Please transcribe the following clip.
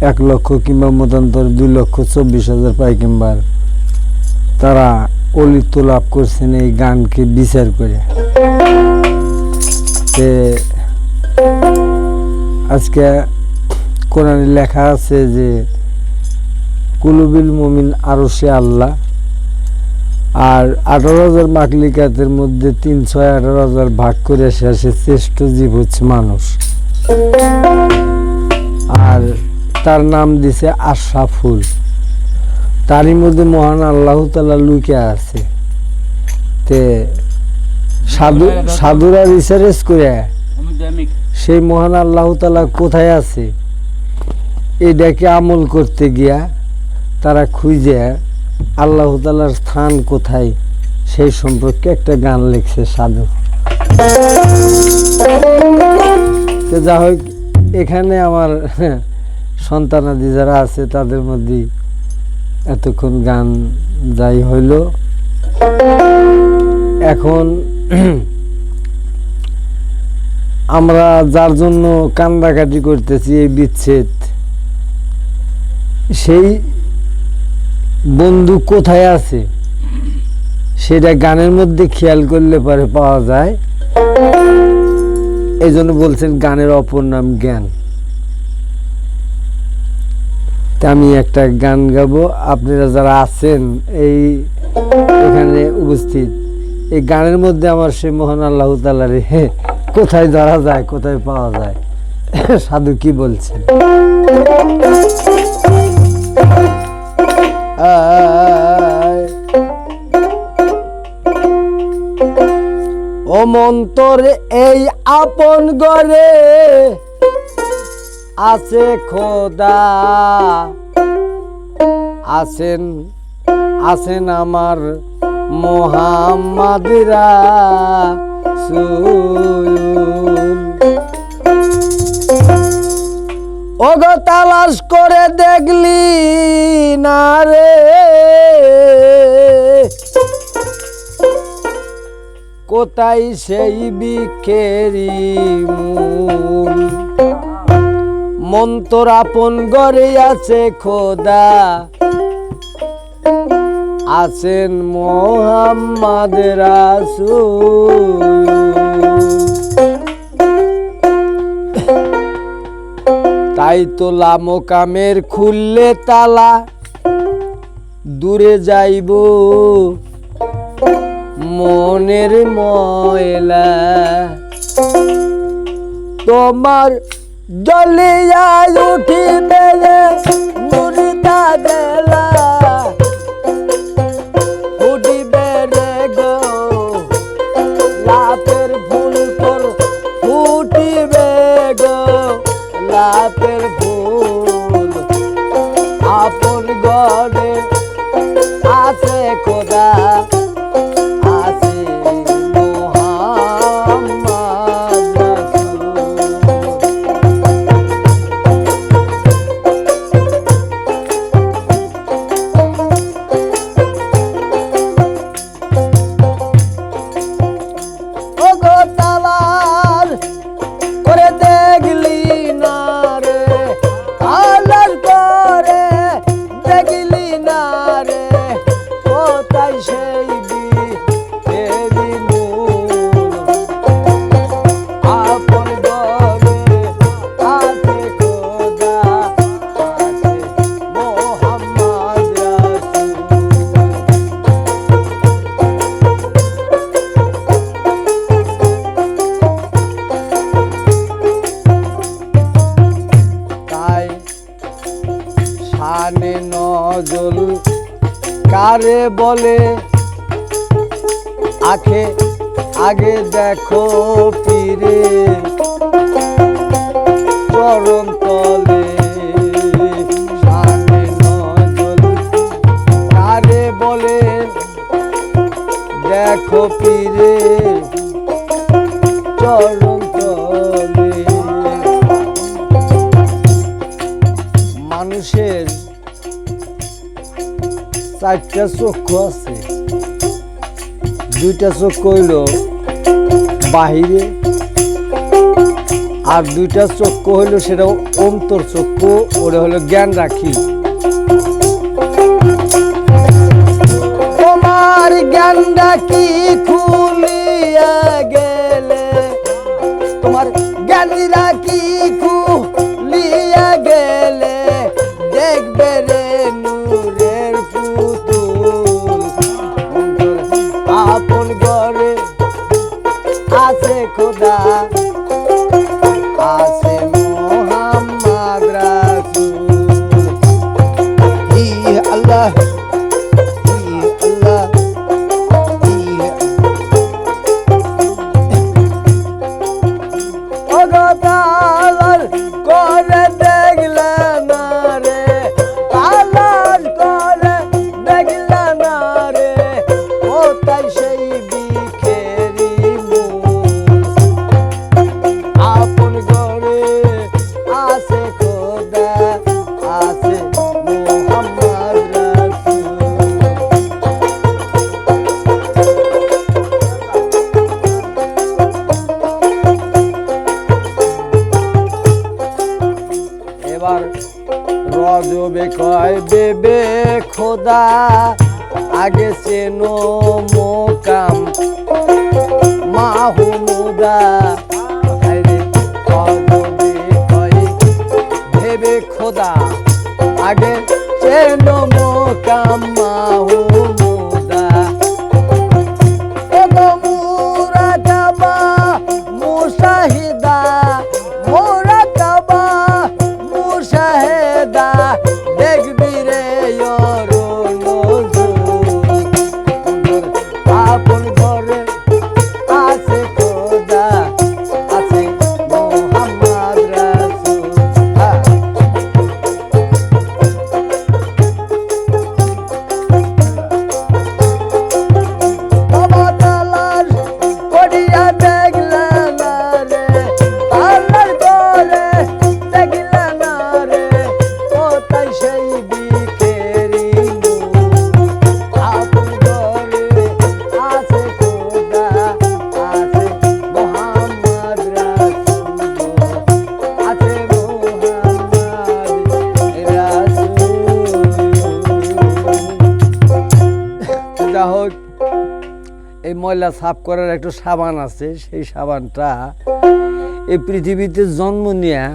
এক লক্ষ কিংবা মতান্তর, দুই লক্ষ, চব্বিশ হাজার পাই কিংবা তারা অলিত্ব লাভ করছেন এই গানকে বিচার করে। আজকে কোরআনে লেখা আছে যে, কুলুবিল মমিন আরও সে আল্লাহ। আর আঠারো হাজার মাকলিকাতের মধ্যে তিন ছয় আঠারো হাজার ভাগ করে শেষে শ্রেষ্ঠ জীব হচ্ছে মানুষ। আর তার নাম দিছে আশরাফুল। তারই মধ্যে মহান আল্লাহ তালা লুকে আছে। তে সাধু সাধুরা রিসার্চ করে সেই মহান আল্লাহ তালা কোথায় আছে? এটাকে আমল করতে গিয়া তারা খুঁজে আল্লাহ তালার স্থান কোথায়? সেই সম্পর্কে একটা গান লিখছে সাধু। তো যা হোক এখানে আমার সন্তানাদি যারা আছে, তাদের মধ্যে এতক্ষণ গান যাই হইল। এখন আমরা যার জন্য কান্দাকাটি করতেছি, এই বিচ্ছেদ, সেই বন্ধু কোথায় আছে? সেটা গানের মধ্যে খেয়াল করলে পরে পাওয়া যায়। এই জন্য বলছেন গানের অপর নাম জ্ঞান তা আমি একটা গান গাবো। আপনারা যারা আছেন এই এখানে উপস্থিত, এই গানের মধ্যে আমার সে মোহন আল্লাহ তালারে কোথায় ধরা যায়, কোথায় পাওয়া যায়? সাধু কি বলছেন? ও মন্তর এই আপন গরে আছে খোদা। আছেন আছেন আমার মোহাম্মদরা ওগো তালাশ করে দেখলি না রে। কোথায় সেই বিখেরি মূল? মন্তর আপন গড়ে আছে খোদা। আছেন মোহাম্মদ রাসূল। তাই তো লামকামের খুললে তালা, দূরে যাইব মনের ময়লা। তোমার জলিয়ায় উঠিবে মুরিতা মুরিদা সেই কারে বলে আখে আগে দেখো পীরে চরম তলে সামনে নজল বলে দেখো পীরে চারটা চক্ষু আছে। দুইটা চক্ষু হইল বাহিরে, আর দুইটা চক্ষু হইল সেটা অন্তর চক্ষু, ওটা হলো জ্ঞান রাখি। তোমার জ্ঞানটা কি খুলিয়া গেলে, তোমার জ্ঞানীরা আল্লাহ রজবে কয় বেবে খোদা? আগে চেনো মোকাম। মাহমুদা ভেবে খোদা? আগে চেনো মোকাম, মাহমুদা। মুশাহিদা। এই ময়লা সাফ করার একটা সাবান আছে সেই সাবানটা এই পৃথিবীতে জন্ম নেয়া